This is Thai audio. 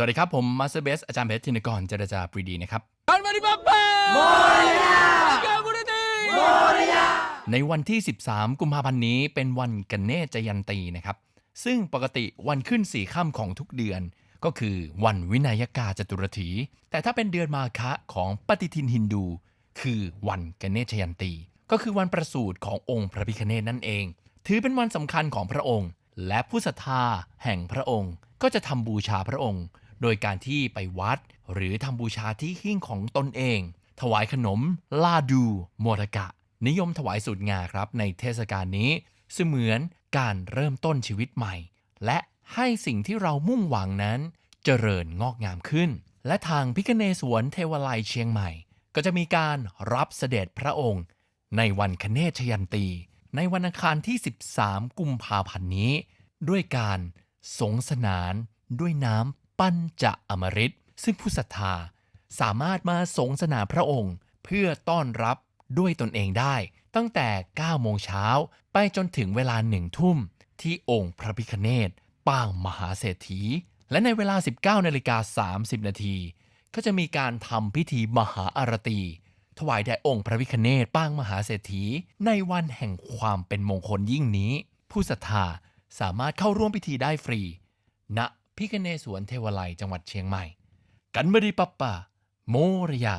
วัสดีครับ ผมมาสเตอร์เบสอาจารย์เพชรธินกรเจรจาปรีดีนะครับกันมาดิบัปป้าโมริยาโมริยาในวันที่ 13 กุมภาพันธ์นี้เป็นวันกันเนจยันตีนะครับ ซึ่งปกติวันขึ้นสี่ค่ำของทุกเดือน ก็คือวันวินัยกาจตุรถี แต่ถ้าเป็นเดือนมาคะของปฏิทินฮินดู คือวันกันเนชยันตี ก็คือวันประสูติขององค์พระพิคเนตนั่นเอง ถือเป็นวันสำคัญของพระองค์ และผู้ศรัทธาแห่งพระองค์ ก็จะทำบูชาพระองค์ โดยการที่ไปวัด หรือทำบูชาที่หิ้งของตนเอง ถวายขนมลาดูโมรกะ นิยมถวายสูตรงาครับในเทศกาลนี้ เสมือนการเริ่มต้นชีวิตใหม่ และให้สิ่งที่เรามุ่งหวังนั้นเจริญงอกงามขึ้น และทางพิคเนศวนเทวไลยเชียงใหม่ ก็จะมีการรับเสด็จพระองค์ ในวันคเนชยันตี ในวันอังคารที่ 13 กุมภาพันธ์นี้ ด้วยการสงสนานด้วยน้ำ ปั้นจะอมฤตซึ่งผู้ศรัทธาสามารถมาสงสนาพระองค์ เพื่อต้อนรับด้วยตนเองได้ ตั้งแต่ 9 โมงเช้าไปจนถึงเวลาหนึ่งทุ่ม ที่องค์พระพิคเนตปางมหาเศรษฐี และในเวลา 19นาฬิกา30 นาที ก็จะมีการทำพิธีมหาอารตี ถวายแด่องค์พระวิคเนตปางมหาเศรษฐี ในวันแห่งความเป็นมงคลยิ่งนี้ ผู้ศรัทธาสามารถเข้าร่วมพิธีได้ฟรี ณ พิคเนสวนเทวไลยจังหวัดเชียงใหม่ กันบดีปัปปะ โมรยา